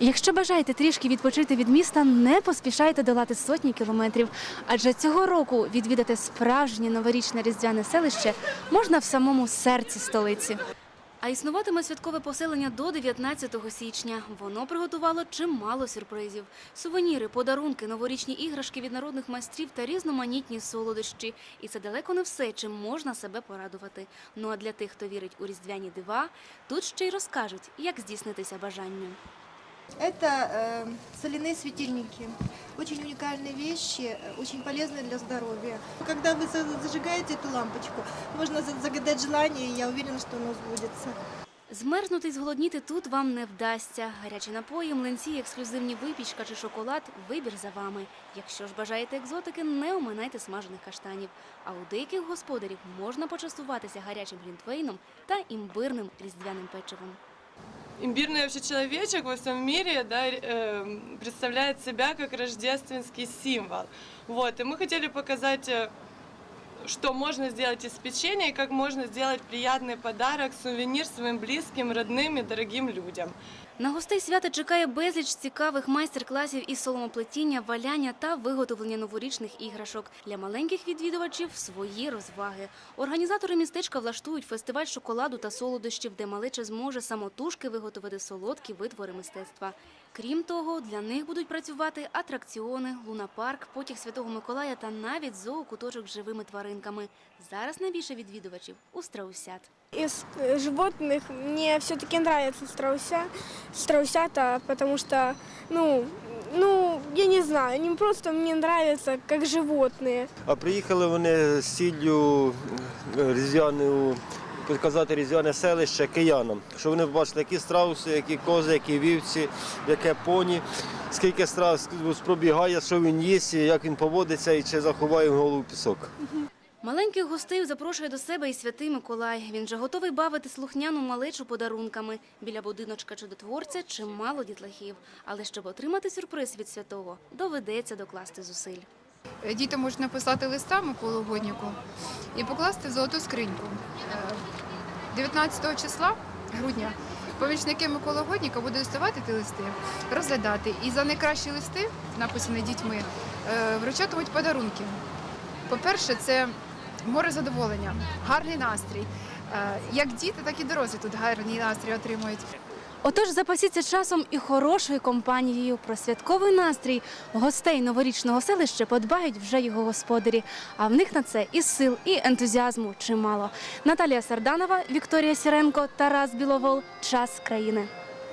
Якщо бажаєте трішки відпочити від міста, не поспішайте долати сотні кілометрів, адже цього року відвідати справжнє новорічне різдвяне селище можна в самому серці столиці. А існуватиме святкове поселення до 19 січня. Воно приготувало чимало сюрпризів: сувеніри, подарунки, новорічні іграшки від народних майстрів та різноманітні солодощі. І це далеко не все, чим можна себе порадувати. Ну а для тих, хто вірить у різдвяні дива, тут ще й розкажуть, як здійснитися бажанням. Это э, соляные светильники. Очень уникальные вещи, э, очень полезные для здоровья. Когда вы за- зажигаете эту лампочку, можно за- загадать желание, и я уверена, что оно сбудется. Змерзнути і зголодніти тут вам не вдасться. Гарячі напої, млинці, ексклюзивні випічка чи шоколад – вибір за вами. Якщо ж бажаєте екзотики, не оминайте смажених каштанів. А у деяких господарів можна почастуватися гарячим глінтвейном та імбирним різдвяним печивом. Имбирный вообще человечек во всем мире да, э, представляет себя как рождественский символ. Вот, и мы хотели показать, э, что можно сделать из печенья и как можно сделать приятный подарок, сувенир своим близким, родным и дорогим людям. На гостей свята чекає безліч цікавих майстер-класів із соломоплетіння, валяння та виготовлення новорічних іграшок. Для маленьких відвідувачів свої розваги. Організатори містечка влаштують фестиваль шоколаду та солодощів, де малеча зможе самотужки виготовити солодкі витвори мистецтва. Крім того, для них будуть працювати атракціони, лунапарк, потяг Святого Миколая та навіть зоокуточок з живими тваринками. Зараз найбільше відвідувачів у страусят. Из э, животных мне все-таки нравятся страуся, страусята, потому что, ну, ну, я не знаю, они просто мне нравятся как животные. А приїхали вони з ціллю е, різдвяну показати різдвяне селище киянам, щоб вони побачили, які страуси, які кози, які вівці, яке поні, скільки страус пробігає, що він їсть, як він поводиться і чи заховає голову в пісок. Маленьких гостей запрошує до себе і святий Миколай. Він же готовий бавити слухняну малечу подарунками. Біля будиночка чудотворця чимало дітлахів. Але щоб отримати сюрприз від святого, доведеться докласти зусиль. Дітям можуть написати листа Миколу Годніку і покласти в золоту скриньку. Е, 19 числа грудня помічники Миколи Годніка будуть доставати ті листи, розглядати. І за найкращі листи, написані дітьми, е, вручатимуть подарунки. По-перше, це море задоволення, гарний настрій. Е, Як діти, так і дорослі тут гарний настрій отримують. Отож, запасіться часом і хорошою компанією. Про святковий настрій гостей новорічного селища подбають вже його господарі. А в них на це і сил, і ентузіазму чимало. Наталія Сарданова, Вікторія Сіренко, Тарас Біловол. Час країни.